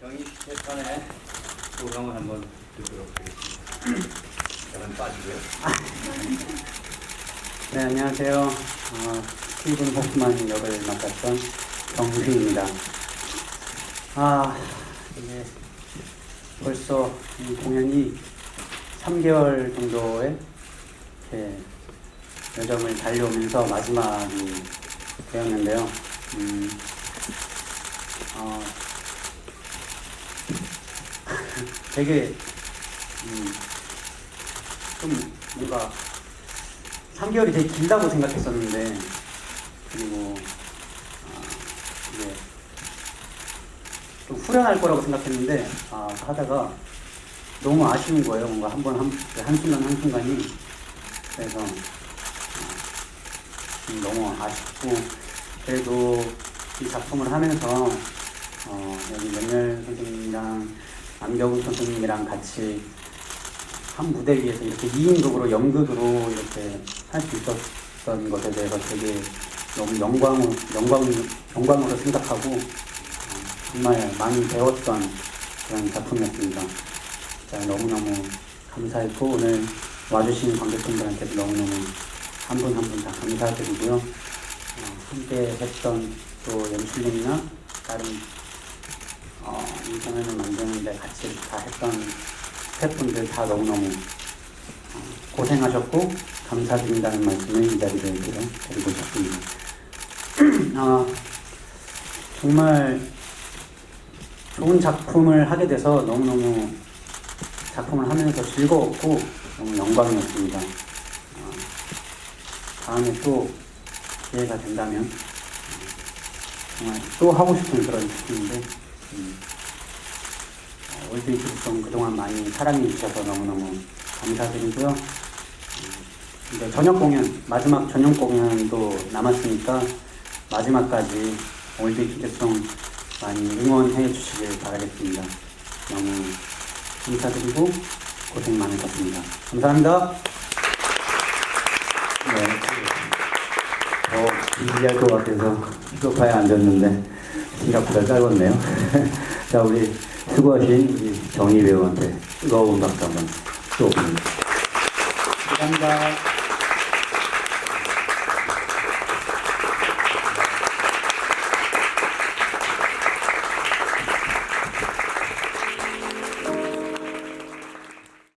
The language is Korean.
정희 재판의 소감을 한번 듣도록 하겠습니다. 저는 빠지고요. 네, 안녕하세요. 어, 스티븐 호프만 역을 맡았던 정휘입니다. 아, 이게 벌써 이 공연이 3개월 정도의 여정을 달려오면서 마지막이 되었는데요. 음, 어, 되게 음, 좀 뭔가 3개월이 되게 길다고 생각했었는데 그리고 아, 이게 좀 후련할 거라고 생각했는데 아, 하다가 너무 아쉬운 거예요. 뭔가 한 번 한 한순간 한순간이 그래서 아, 좀 너무 아쉽고 그래도 이 작품을 하면서 어, 여기 명렬 선생님이랑 안경훈 선생님이랑 같이 한 무대 위에서 이렇게 2인극으로 연극으로 이렇게 할 수 있었던 것에 대해서 되게 너무 영광, 영광, 영광으로 생각하고 어, 정말 많이 배웠던 그런 작품이었습니다. 너무너무 감사했고 오늘 와주신 관객분들한테도 너무너무 한 분 한 분 다 감사드리고요. 어, 함께 했던 또 연출님이나 다른 공연을 만드는데 같이 다 했던 스태프분들 다 너무너무 어, 고생하셨고 감사드린다는 말씀을 이 자리에 드리고 싶습니다. 아, 정말 좋은 작품을 하게 돼서 너무너무 작품을 하면서 즐거웠고 너무 영광이었습니다. 어, 다음에 또 기회가 된다면 어, 정말 또 하고 싶은 그런 작품인데 음, 어, 월드 기술성 그동안 많이 사랑해 주셔서 너무너무 감사드리고요. 음, 이제 저녁 공연, 마지막 저녁 공연도 남았으니까 마지막까지 월드 기술성 많이 응원해 주시길 바라겠습니다. 너무 감사드리고 고생 많으셨습니다. 감사합니다. 네. 더 준비할 것 같아서 소파에 앉았는데 생각보다 짧았네요. 자, 우리 수고하신 우리 정희 배우한테 뜨거운 박수 한번 쏘 감사합니다.